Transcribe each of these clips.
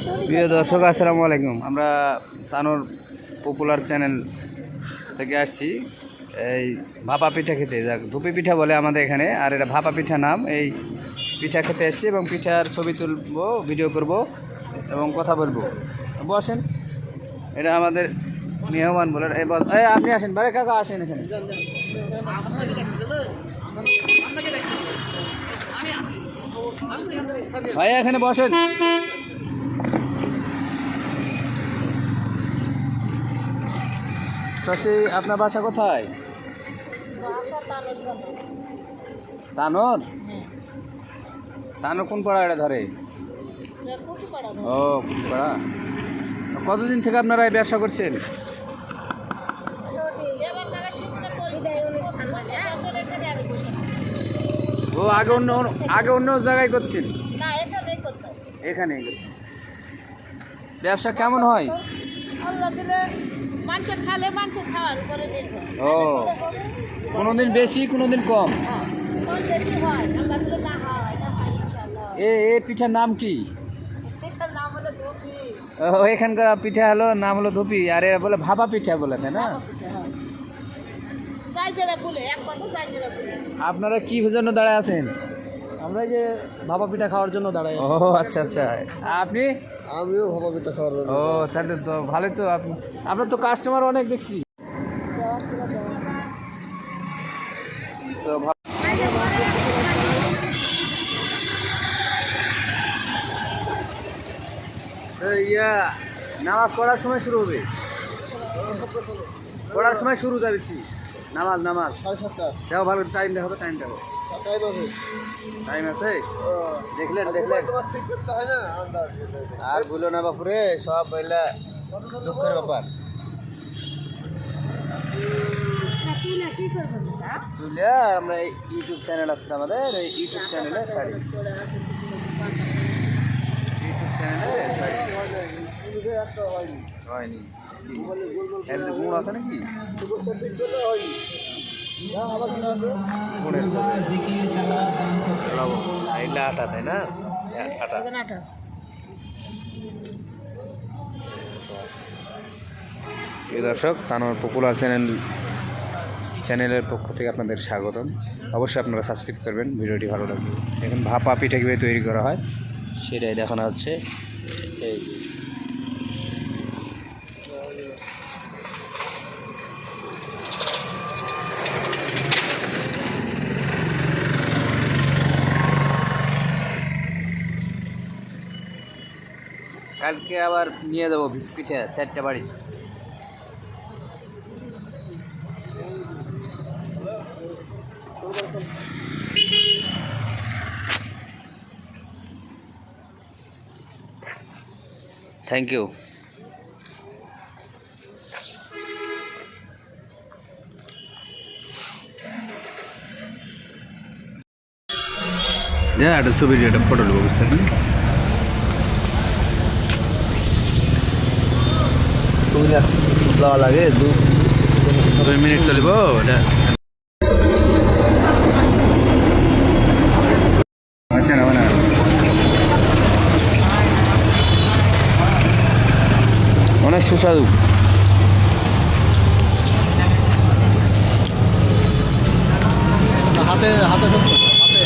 প্রিয় দর্শক, আসসালামু আলাইকুম। আমরা তানোর পপুলার চ্যানেল থেকে আসছি। এই ভাপা পিঠা খেতে, যাক, ধুপি পিঠা বলে আমাদের এখানে। আর এটা ভাপা পিঠা নাম, এই পিঠা খেতে এসেছি এবং পিঠার ছবি তুলবো ভিডিও করব এবং কথা বলব। বসেন। এটা আমাদের মেহমান বলে, এই আপনি আসেন, বারে কাকা আসেন এখানে। ভাই এখানে বসেন। চাচি আপনার বাসা কোথায়? তানোর তানোর? কোন পাড়া এটা ধরে? ও পাড়া কতদিন থেকে আপনারা এই ব্যবসা করছেন? ও আগে অন্য আগে অন্য জায়গায় করছেন এখানে ব্যবসা কেমন হয়? মানুষের খালে মানুষের খাওয়ার উপরে নির্ভর ও কোনোদিন বেশি কোনোদিন কম। হ্যাঁ, কোন বেশি হয় আল্লাহ দিলে না হয় না হয় ইনশাআল্লাহ। এ এ পিঠার নাম কি? পিঠার নাম হলো ধোপি। ও এখানকার পিঠা হলো নাম হলো ধুপি আর এরা বলে ভাপা পিঠা বলে তাই না? যাই যারা বলে এক কথা যাই যারা বলে। আপনারা কি জন্য দাঁড়ায় আছেন? আমরা এই যে ভাপা পিঠা খাওয়ার জন্য দাঁড়াই ও আচ্ছা আচ্ছা। আপনি? আমিও ভাপা পিঠা খাওয়ার জন্য ও তাহলে তো ভালোই তো আপনি। আপনার তো কাস্টমার অনেক দেখছি। তো ইয়া নামাজ পড়ার সময় শুরু হবে। পড়ার সময় শুরু যাচ্ছি নামাজ নামাজ। সাড়ে সাতটা। দেখো ভালো টাইম দেখো তো টাইম দেখো টাইম আছে। দেখলেন দেখলেন। তোমার ঠিক করতে হয় আর ভুলো না বাপুরে সব বললে দুঃখের ব্যাপার। তুলে আমরা ইউটিউব চ্যানেল আছে আমাদের এই ইউটিউব চ্যানেলে ছাড়ি ইউটিউব চ্যানেলে একটা হয়নি। হয়নি। গুণ আছে নাকি? আটা তাই না আটা দর্শক তানোর পপুলার চ্যানেল চ্যানেলের পক্ষ থেকে আপনাদের স্বাগতম। অবশ্যই আপনারা সাবস্ক্রাইব করবেন, ভিডিওটি ভালো লাগবে এখন ভাপা পিঠা কীভাবে তৈরি করা হয়, সেটাই দেখানো হচ্ছে। এই কালকে আবার নিয়ে দেবো পিঠে চারটে বাড়ি। থ্যাংক ইউ হ্যাঁ একটা ছবি একটা দেওয়া লাগে দুই মিনিট চলিব এটা আচ্ছা অনেক সুস্বাদু। হাতে হাতে ধরতো, হাতে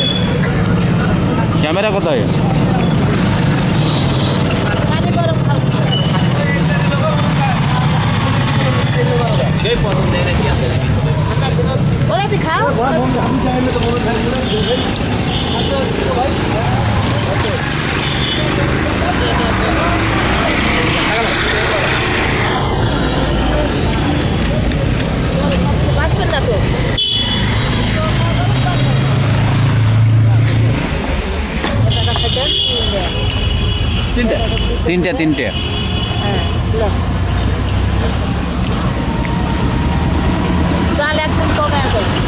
ক্যামেরা কোথায় পানি গরম খাওয়া ওরা দি বাঁচবেন না তো তিনটে। তিনটে তিনটে। হ্যাঁ লো। চাল একদম কমে আছে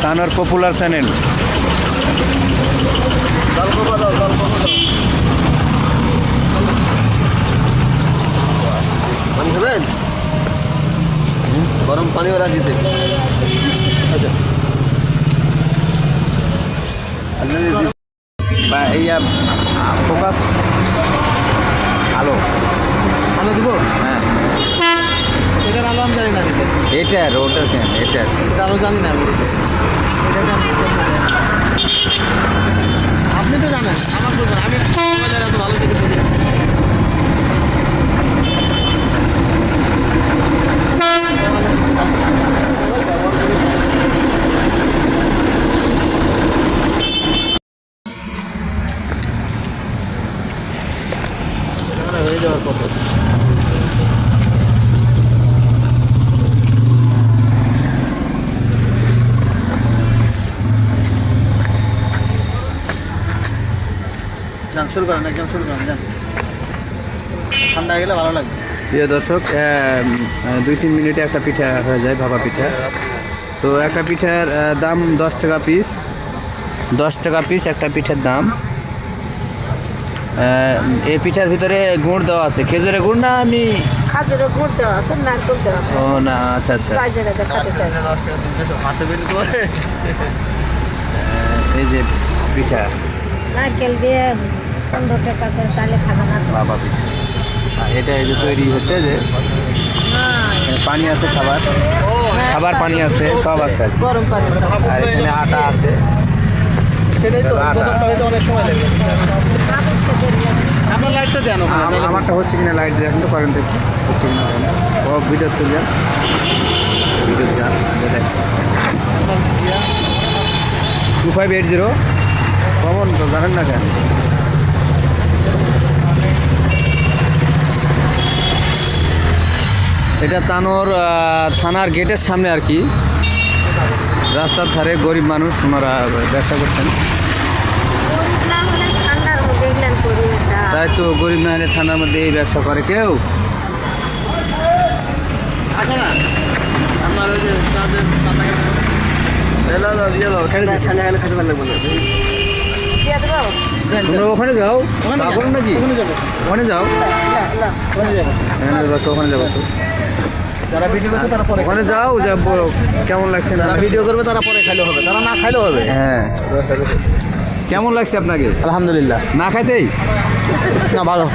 তানোর পপুলার চ্যানেল পানি গরম রাখিছে আচ্ছা বা ইয়া ফোকাস। আলো। দিব? হ্যাঁ। এটার আলো আমি জানি না দিতে এটার ওটার কেন এটার এটা। আলো জানি না আপনি তো জানেন, আমার বলবেন আমি এত ভালো দেখে বুঝি না। হয়ে যাওয়ার কথা যান শুরু করেন একদম শুরু করেন যান। ঠান্ডা গেলে ভালো লাগবে প্রিয় দর্শক দুই তিন মিনিটে একটা পিঠা হয়ে যায় ভাপা পিঠা। তো একটা পিঠার দাম দশ টাকা পিস দশ টাকা পিস একটা পিঠার দাম। এই পিঠার ভিতরে গুড় দেওয়া আছে। খেজুরের গুড় না আমি খাজুরের গুড় দেওয়া আছে নারকেল দেওয়া ও না আচ্ছা আচ্ছা। এই যে পিঠা। নারকেল দিয়ে পনেরো টাকা করে চালে খাবে না বাবা এটা এই যে তৈরি হচ্ছে যে এখানে পানি আছে খাবার। খাবার পানি আছে সব আছে। গরম পানি। আর এখানে আটা আছে। সেটাই তো আটা। অনেক সময় লাগবে আপনার লাইটটা দেন আমারটা হচ্ছে কিনা লাইট দেখেন তো কারেন্ট হচ্ছে কিনা। ও ভিডিও চলে যান ভিডিও যান two five eight zero common তো জানেন না কেন? এটা তানোর থানার গেটের সামনে আর কি। রাস্তার ধারে গরিব মানুষ ওনারা ব্যবসা করছেন। ঠান্ডার তাই তো গরিব না হলে থানার মধ্যে এই ব্যবসা করে কেউ? না। আপনার ওই যে তাদের ঠান্ডা গেলে খেতে ভালো লাগবে না দিয়ে দেবো? তোমরা ওখানে যাও। ওখানে। নাকি? ওখানে যাও। না না ওখানে যাব। ওখানে যাব। যারা ভিডিও করবে তারা পরে ওখানে যাও যা বলো, কেমন লাগছে না ভিডিও করবে তারা পরে খাইলেও হবে তারা না খাইলেও হবে। হ্যাঁ। কেমন লাগছে আপনাকে? আলহামদুলিল্লাহ। না খাইতেই? না ভালো।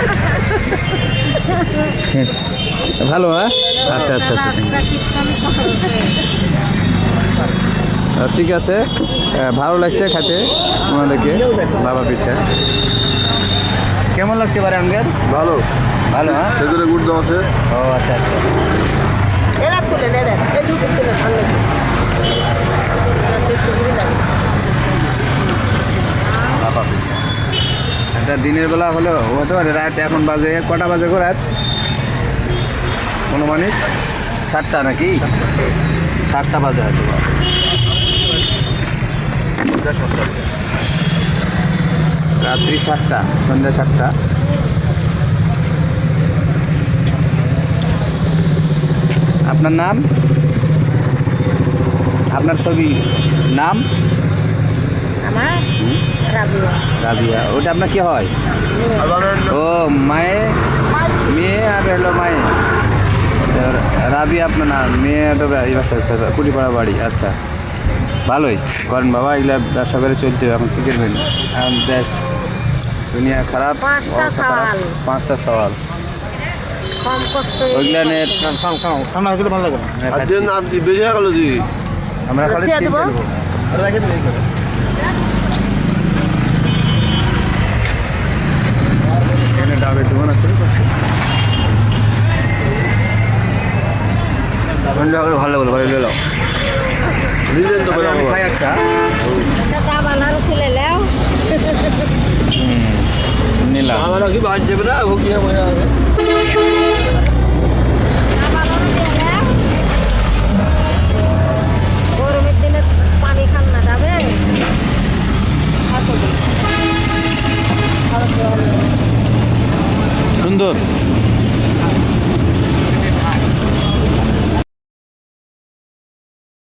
ভালো হ্যাঁ? আচ্ছা আচ্ছা আচ্ছা। ঠিক আছে। ভালো লাগছে খেতে ওনাদেরকে বাবা পিঠা। কেমন লাগছে এবারে আমাদের ভালো। ভালো হ্যাঁ? গুড় দেওয়া আছে। ও আচ্ছা আচ্ছা এরা তুলে নেড়ে এই দুটো তুলে ঠান্ডা একটু ঘুরে লাগে বাবা পিঠা এটা দিনের বেলা হলেও হতে পারে, রাত এখন বাজে কটা বাজে গো রাত? অনুমানিক সাতটা নাকি? সাতটা বাজে হয়তো রাত্রি সাতটা, সন্ধ্যা সাতটা। আপনার নাম? আপনার ছবি? নাম? আমার রাবিয়া ওটা আপনার কি হয়? ও মায়ে? মেয়ে আর হলো মায়ে। রাবিয়া আপনার নাম মেয়ে তো আচ্ছা আচ্ছা কুটিপাড়া বাড়ি আচ্ছা। ভালোই। করেন বাবা এগুলা ব্যবসা করে চলতে হবে এখন কী করবেন এখন দেখ দুনিয়া খারাপ পাঁচটা সওয়াল। পাঁচটা সওয়াল। কম ওইগুলা নিয়ে হয়ে গেলে ভালো লাগবে আমরা খালি ঠান্ডা করে ভালো লাগল ভালো লেলাও নিজের তো আমি- আমি খাই একটা। টাকা বানানো তুলে লেও নিলাম। আমার কি বাদ যাবে না? ভুকিয়ে মজা হবে?